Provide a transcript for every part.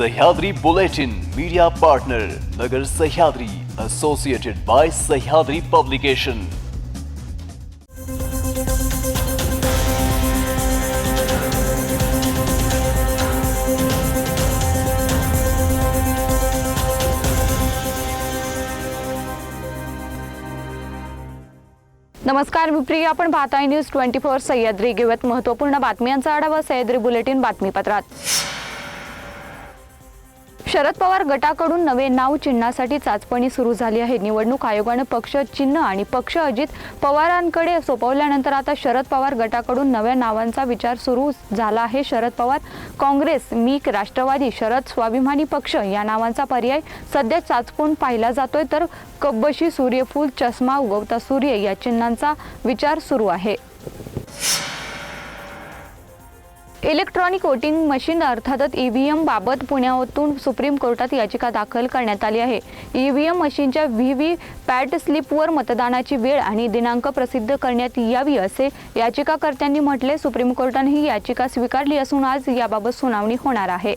Sahyadri Bulletin media partner Nagar Sahyadri Associated by Sahyadri publication नमस्कार मी आपण पाहताय न्यूज ट्वेंटी फोर सह्याद्री. घेऊयात महत्त्वपूर्ण बातम्यांचा आढावा. सह्याद्री बुलेटिन बातमीपत्रात. शरद पवार गटाकडून नवे नाव चिन्हासाठी चाचपणी सुरू झाली आहे. निवडणूक आयोगानं पक्ष चिन्ह आणि पक्ष अजित पवारांकडे सोपवल्यानंतर आता शरद पवार गटाकडून नव्या नावांचा विचार सुरू झाला आहे. शरद पवार काँग्रेस मीक राष्ट्रवादी शरद स्वाभिमानी पक्ष या नावांचा पर्याय सध्या चाचपून पाहिला जातोय. तर कब्बशी सूर्यफूल चष्मा उगवता सूर्य या चिन्हांचा विचार सुरू आहे. इलेक्ट्रॉनिक वोटिंग मशीन अर्थातच ईव्हीएम बाबत पुण्यातून सुप्रीम कोर्टात याचिका दाखल करण्यात आली आहे. ईव्हीएम मशीनच्या व्ही व्ही पॅट स्लिपवर मतदानाची वेळ आणि दिनांक प्रसिद्ध करण्यात यावी असे याचिकाकर्त्यांनी म्हटले. सुप्रीम कोर्टाने ही याचिका स्वीकारली असून आज याबाबत सुनावणी होणार आहे.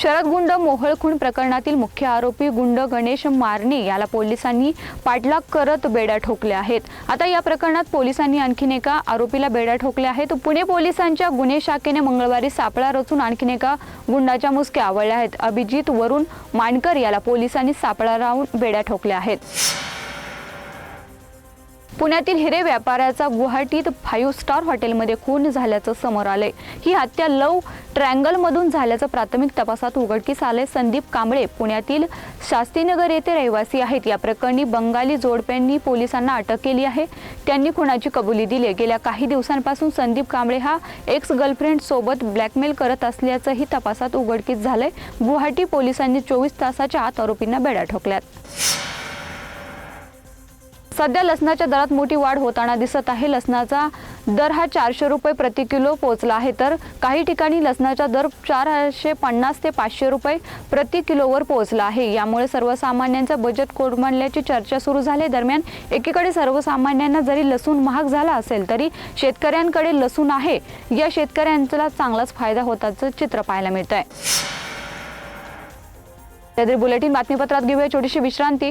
शरद गुंड मोहळ खून प्रकरणातील मुख्य आरोपी गुंड गणेश मारणे याला पोलिसांनी पाठलाग करत बेड्या ठोकल्या आहेत. आता या प्रकरणात पोलिसांनी आणखीन एका आरोपीला बेड्या ठोकल्या आहेत. पुणे पोलिसांच्या गुन्हे शाखेने मंगळवारी सापळा रचून आणखीन एका गुंडाच्या मुसक्या आवळल्या आहेत. अभिजित वरुण मानकर याला पोलिसांनी सापळा राहून बेड्या ठोकल्या आहेत. पुण्यातील हिरे व्यापाऱ्याचा गुवाहाटीत फाईव्ह स्टार हॉटेलमध्ये खून झाल्याचं समोर आलंय. ही हत्या लव ट्रँगलमधून झाल्याचं प्राथमिक तपासात उघडकीस आलंय. संदीप कांबळे पुण्यातील शास्त्रीनगर येथे रहिवासी आहेत. या प्रकरणी बंगाली जोडप्यांनी पोलिसांना अटक केली आहे. त्यांनी खुनाची कबुली दिली गेल्या काही दिवसांपासून संदीप कांबळे हा एक्स गर्लफ्रेंड सोबत ब्लॅकमेल करत असल्याचंही तपासात उघडकीस झालंय. गुवाहाटी पोलिसांनी चोवीस तासाच्या आत आरोपींना बेड्या ठोकल्यात. सध्या लसणाच्या दरात मोठी वाढ होताना दिसत आहे. लसणाचा दर हा चारशे रुपये प्रति किलो पोहोचला आहे. तर काही ठिकाणी लसणाचा दर चारशे पन्नास ते पाचशे रुपये प्रति किलोवर पोहोचला आहे. यामुळे सर्वसामान्यांचा बजेट कोडमडल्याची चर्चा सुरू झाली. दरम्यान एकीकडे सर्वसामान्यांना जरी लसूण महाग झाला असेल तरी शेतकऱ्यांकडे लसूण आहे. या शेतकऱ्यांचा चांगलाच फायदा होताचं चित्र पाहायला मिळत आहे बुलेटिन बातमीपत्रात घेऊया. छोटीशी विश्रांती.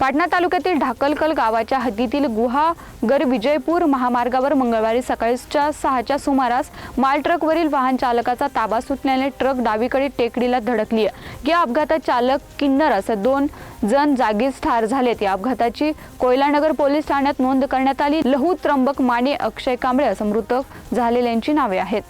पाटणा तालुक्यातील ढाकलकल गावाच्या हद्दीतील गुहागर विजयपूर महामार्गावर मंगळवारी सकाळच्या सहाच्या सुमारास माल ट्रकवरील वाहन चालकाचा ताबा सुटल्याने ट्रक डावीकडे टेकडीला धडकली. या अपघातात चालक किन्नर असं दोन जण जागीच ठार झालेत. या अपघाताची कोयलानगर पोलीस ठाण्यात नोंद करण्यात आली. लहू त्र्यंबक माने अक्षय कांबळे असं मृतक झालेल्यांची नावे आहेत.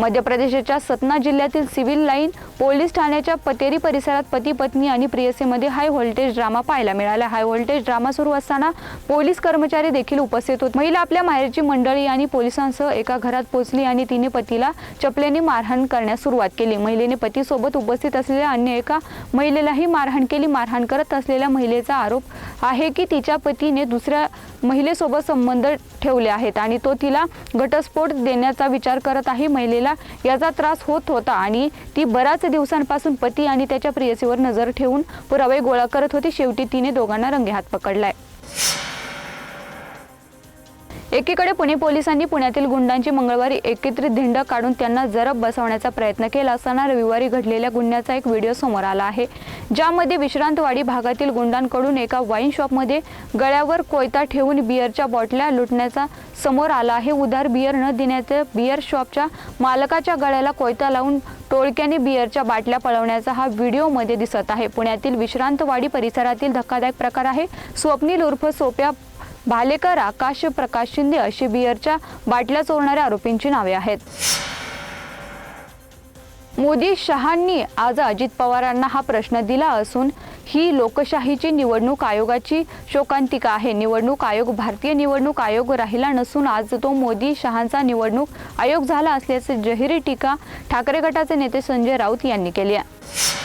मध्य प्रदेशाच्या सतना जिल्ह्यातील सिव्हिल लाईन पोलीस ठाण्याच्या पतेरी परिसरात पती पत्नी आणि प्रियसीमध्ये हाय व्होल्टेज ड्रामा पाहायला मिळाला. हाय व्होल्टेज ड्रामा सुरू असताना पोलीस कर्मचारी देखील उपस्थित होते. महिला आपल्या माहेरची मंडळी आणि पोलिसांसह एका घरात पोहोचली आणि तिने पतीला चपलेने मारहाण करण्यास सुरुवात केली. महिलेने पतीसोबत उपस्थित असलेल्या अन्य एका महिलेलाही मारहाण केली. मारहाण करत असलेल्या महिलेचा आरोप आहे की तिच्या पतीने दुसऱ्या महिलेसोबत संबंध ठेवले आहेत आणि तो तिला घटस्फोट देण्याचा विचार करत आहे. महिलेला याचा त्रास होत होता आणि ती बऱ्याच दिवसांपासून पती आणि त्याच्या प्रेयसीवर नजर ठेवून पुरावे गोळा करत होती. शेवटी तिने दोघांना रंगेहात पकडलाय. एकीकडे पुणे पोलिसांनी पुण्यातील गुंडांची मंगळवारी एकत्रित धिंड काढून त्यांना जरब बसवण्याचा प्रयत्न केला असताना रविवारी घडलेल्या गुन्ह्याचा एक व्हिडिओ समोर आला आहे. ज्यामध्ये विश्रांतवाडी भागातील गुंडांकडून एका वाईन शॉपमध्ये गळ्यावर कोयता ठेवून बिअरच्या बॉटल्या लुटण्याचा समोर आला आहे. उधार बिअर न देण्याचे बिअर शॉपच्या मालकाच्या गळ्याला कोयता लावून टोळक्याने बिअरच्या बाटल्या पळवण्याचा हा व्हिडिओमध्ये दिसत आहे. पुण्यातील विश्रांतवाडी परिसरातील धक्कादायक प्रकार आहे. स्वप्नील उर्फ सोप्या भालेकर आकाश प्रकाश शिंदे अशी बिअरच्या बाटल्या चोरणाऱ्या आरोपींची नावे आहेत. मोदी शहांनी आज अजित पवारांना हा प्रश्न दिला असून ही लोकशाहीची निवडणूक आयोगाची शोकांतिका आहे. निवडणूक आयोग भारतीय निवडणूक आयोग राहिला नसून आज तो मोदी शहांचा निवडणूक आयोग झाला असल्याचे जहिरी टीका ठाकरे गटाचे नेते संजय राऊत यांनी केली आहे.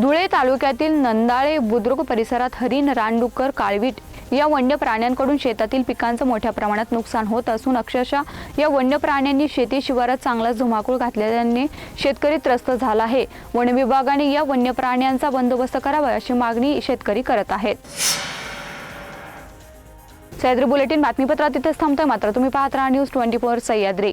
धुळे तालुक्यातील नंदाळे बुद्रुक परिसरात हरिण रानडुक्कर काळवीट या वन्य प्राण्यांकडून शेतातील पिकांचं मोठ्या प्रमाणात नुकसान होत असून अक्षरशः या वन्य प्राण्यांनी शेती शिवारात चांगलाच धुमाकूळ घातल्याने शेतकरी त्रस्त झाला आहे. वन विभागाने या वन्य प्राण्यांचा बंदोबस्त करावा अशी मागणी शेतकरी करत आहेत. सह्याद्री बुलेटिन बातमीपत्रात तिथेच थांबतोय. मात्र तुम्ही पाहत राहा न्यूज ट्वेंटी फोर सह्याद्री.